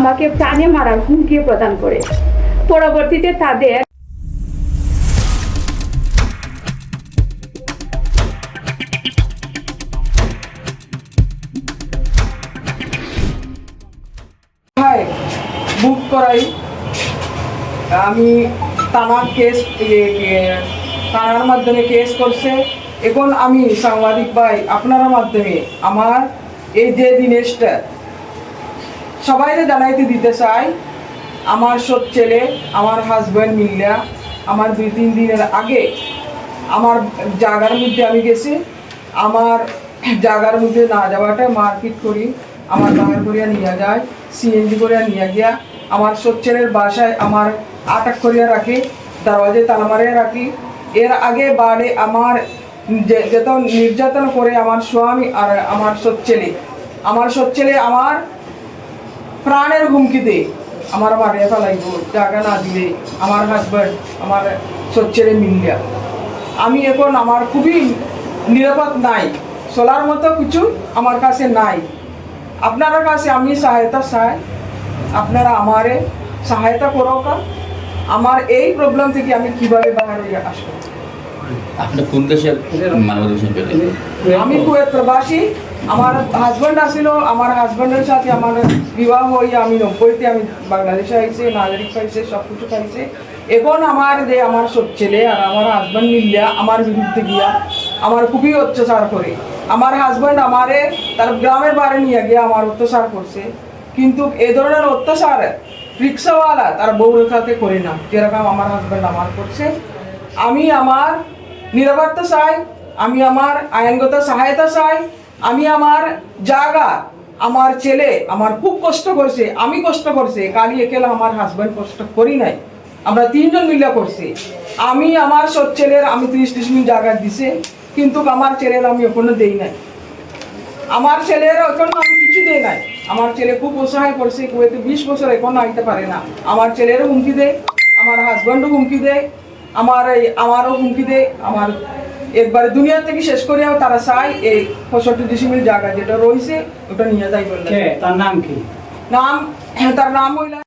আমাকে প্রাণে মারার হুমকি প্রদান করে পরবর্তীতে তাদের বুক করাই। আমি টানা কেস ইয়ে, মাধ্যমে কেস করছে। এখন আমি সাংবাদিক ভাই আপনার মাধ্যমে আমার এই যে জিনিসটা সবাইকে জানাইতে দিতে চাই। আমার সব ছেলে, আমার হাজব্যান্ড মিলিয়া আমার দুই তিন দিনের আগে আমার জায়গার মধ্যে আমি গেছি। আমার জায়গার মধ্যে না যাওয়াটা মারপিট করি। আমার বাগান করিয়া নিয়ে যায়, সিএনজি করিয়া নিয়ে গিয়া আমার সব ছেলের বাসায় আমার আটক করিয়া রাখি, দরওয়াজে তালা মারিয়া রাখি। এর আগে বাড়ে আমার যত নির্যাতন করে আমার স্বামী আর আমার সব ছেলে। আমার সব ছেলে আমার প্রাণের হুমকি দে আমার মারিয়া ফেলাইব জায়গা না দিলে আমার হাজব্যান্ড আমার ছেলে মিলিয়া আমি এখন আমার খুবই নিরাপদ নাই চলার মতো কিছু আমার কাছে নাই। আপনার কাছে আমি সহায়তা চাই আপনারা আমারে সহায়তা করো আমার এই প্রবলেম থেকে আমি কীভাবে বাহির হয়ে আসব? আপনি কোন দেশের মানবাধিকার আমি কুয়েত প্রবাসী আমার হাজব্যান্ড আসিল, আমার হাজব্যান্ডের সাথে আমার বিবাহ হয়ে আমি নব্বইতে আমি বাংলাদেশে আইছে, নাগরিক পাইছে সব কিছু পাইছে। এখন আমার যে আমার সব ছেলে আর আমার হাজব্যান্ড মিলিয়া আমার বিরুদ্ধে গিয়া আমার খুবই অত্যাচার করে। আমার হাজব্যান্ড আমারে তার গ্রামের বাড়ি নিয়ে গিয়ে আমার অত্যাচার করছে। কিন্তু এ ধরনের অত্যাচার রিক্সাওয়ালা তার বউরের সাথে করে না, যেরকম আমার হাজব্যান্ড আমার করছে। আমি আমার নিরাপত্তা চাই, আমি আমার আইনগত সহায়তা চাই আমি আমার জায়গা আমার ছেলে, আমার খুব কষ্ট করছে, আমি কষ্ট করছে, কালি একেলা আমার হাজব্যান্ড কষ্ট করি নাই। আমরা তিনজন মিলে করছি। আমি আমার সব ছেলের, আমি ত্রিশ ত্রিশ মিনিট জায়গা দিছে, কিন্তু আমার ছেলের আমি এখনও দেই নাই। আমার ছেলের এখন আমি কিছু দেই নাই। আমার ছেলে খুব অসহায় করছে, কুয়েতে বিশ বছর এখন আইতে পারে না। আমার ছেলেরও হুমকি দেয়, আমার হাজব্যান্ডও হুমকি দেয়। আমার এই আমারও হুমকি দেয় আমার একবারে দুনিয়া থেকে শেষ করিয়াও তারা চায় এই পঁয়ষট্টি ডিসিমিল জায়গা যেটা রয়েছে ওটা নিয়ে যাই বললে তার নাম কি? নাম তার নাম হইলা